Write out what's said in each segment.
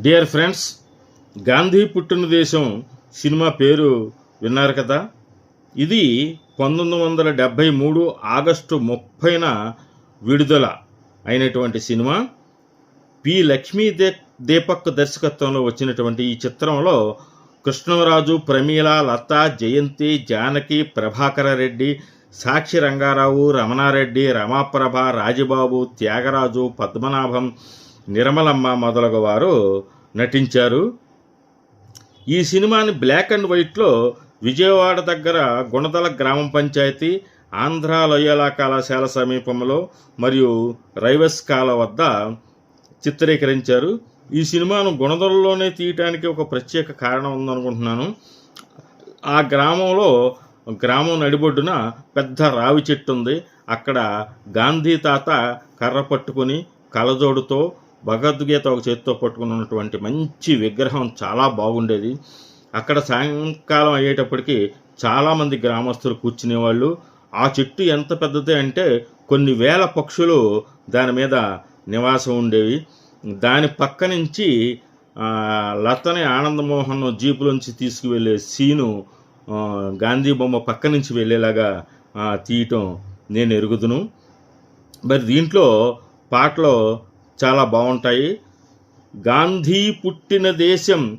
Dear friends Gandhi పుట్టిన దేశం cinema పేరు విన్నారు కదా? ఇది పంతొమ్మిది వందల డెబ్భై మూడు ఆగస్టు ముప్పైన విడుదల అయినటువంటి సినిమా. పి. లక్ష్మీ దే దీపక్ దర్శకత్వంలో వచ్చినటువంటి ఈ చిత్రంలో కృష్ణరాజు ప్రమీల లత జయంతి జానకి ప్రభాకర రెడ్డి సాక్షి రంగారావు రమణారెడ్డి రమాప్రభ రాజబాబు త్యాగరాజు పద్మనాభం నిర్మలమ్మ మొదలగు వారు నటించారు. ఈ సినిమాని బ్లాక్ అండ్ వైట్లో విజయవాడ దగ్గర గుణదల గ్రామ పంచాయతీ ఆంధ్ర లొయ్యల కళాశాల సమీపంలో మరియు రైవస్ కాల వద్ద చిత్రీకరించారు. ఈ సినిమాను గుణదలలోనే తీయటానికి ఒక ప్రత్యేక కారణం ఉందనుకుంటున్నాను. ఆ గ్రామంలో గ్రామం నడిబొడ్డున పెద్ద రావి చెట్టు ఉంది. అక్కడ గాంధీ తాత కర్ర పట్టుకుని కలజోడుతో భగవద్గీత ఒక చేతితో పట్టుకుని ఉన్నటువంటి మంచి విగ్రహం చాలా బాగుండేది. అక్కడ సాయంకాలం అయ్యేటప్పటికి చాలామంది గ్రామస్తులు కూర్చునేవాళ్ళు. ఆ చెట్టు ఎంత పెద్దది అంటే కొన్ని వేల పక్షులు దాని మీద నివాసం ఉండేవి. దాని పక్క నుంచి లతని ఆనందమోహన్ జీపులోంచి తీసుకువెళ్ళే సీను గాంధీ బొమ్మ పక్క నుంచి వెళ్ళేలాగా తీయటం నేను ఎరుగుదును. మరి దీంట్లో పాటలు చాలా బాగుంటాయి. గాంధీ పుట్టిన దేశం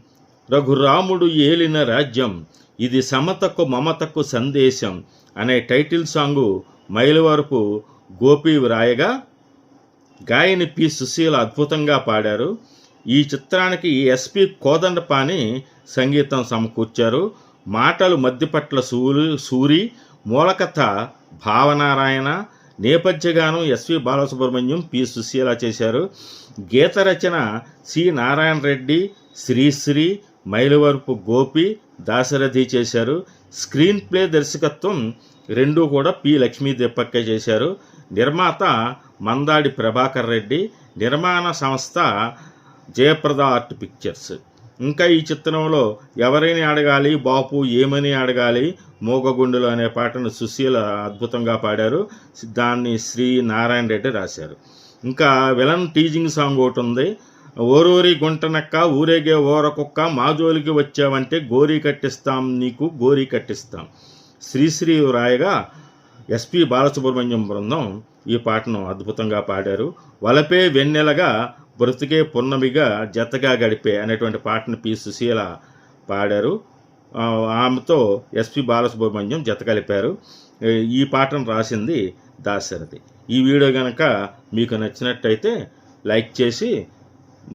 రఘురాముడు ఏలిన రాజ్యం. ఇది సమతకు మమతకు సందేశం అనే టైటిల్ సాంగు మైలవరపు గోపి వ్రాయగా గాయని పి. సుశీల అద్భుతంగా పాడారు. ఈ చిత్రానికి ఎస్పి కోదండపాని సంగీతం సమకూర్చారు. మాటలు మధ్యపట్ల సూరి సూరి మూలకథ Bhavanarayana నేపథ్యగానం S V Balasubrahmanyam P Susheela చేశారు. గీత రచన సి నారాయణ రెడ్డి శ్రీశ్రీ మైలవరపు గోపి దాశరథి చేశారు. స్క్రీన్ ప్లే దర్శకత్వం రెండు కూడా పి లక్ష్మీ దెప్పక్క చేశారు. నిర్మాత మందాడి ప్రభాకర్ రెడ్డి నిర్మాణ సంస్థ జయప్రద ఆర్ట్ పిక్చర్స్. ఇంకా ఈ చిత్రంలో ఎవరిని అడగాలి బాపు ఏమని అడగాలి మూగగుండులు అనే పాటను సుశీల అద్భుతంగా పాడారు. దాన్ని శ్రీ నారాయణ రెడ్డి రాశారు. ఇంకా విలన్ టీజింగ్ సాంగ్ ఒకటి ఉంది. ఓరూరి గుంటనక్క ఊరేగే ఓరకుక్క మా జోలికి వచ్చావంటే గోరీ కట్టిస్తాం నీకు గోరీ కట్టిస్తాం. శ్రీశ్రీ రాయగా ఎస్పి బాలసుబ్రహ్మణ్యం బృందం ఈ పాటను అద్భుతంగా పాడారు. వలపే వెన్నెలగా బ్రతికే పున్నమిగా జతగా గడిపే అనేటువంటి పాటను పి. సుశీల పాడారు. ఆమెతో ఎస్పి బాలసుబ్రహ్మణ్యం జత కలిపారు. ఈ పాటను రాసింది దాశరథి. ఈ వీడియో కనుక మీకు నచ్చినట్టయితే లైక్ చేసి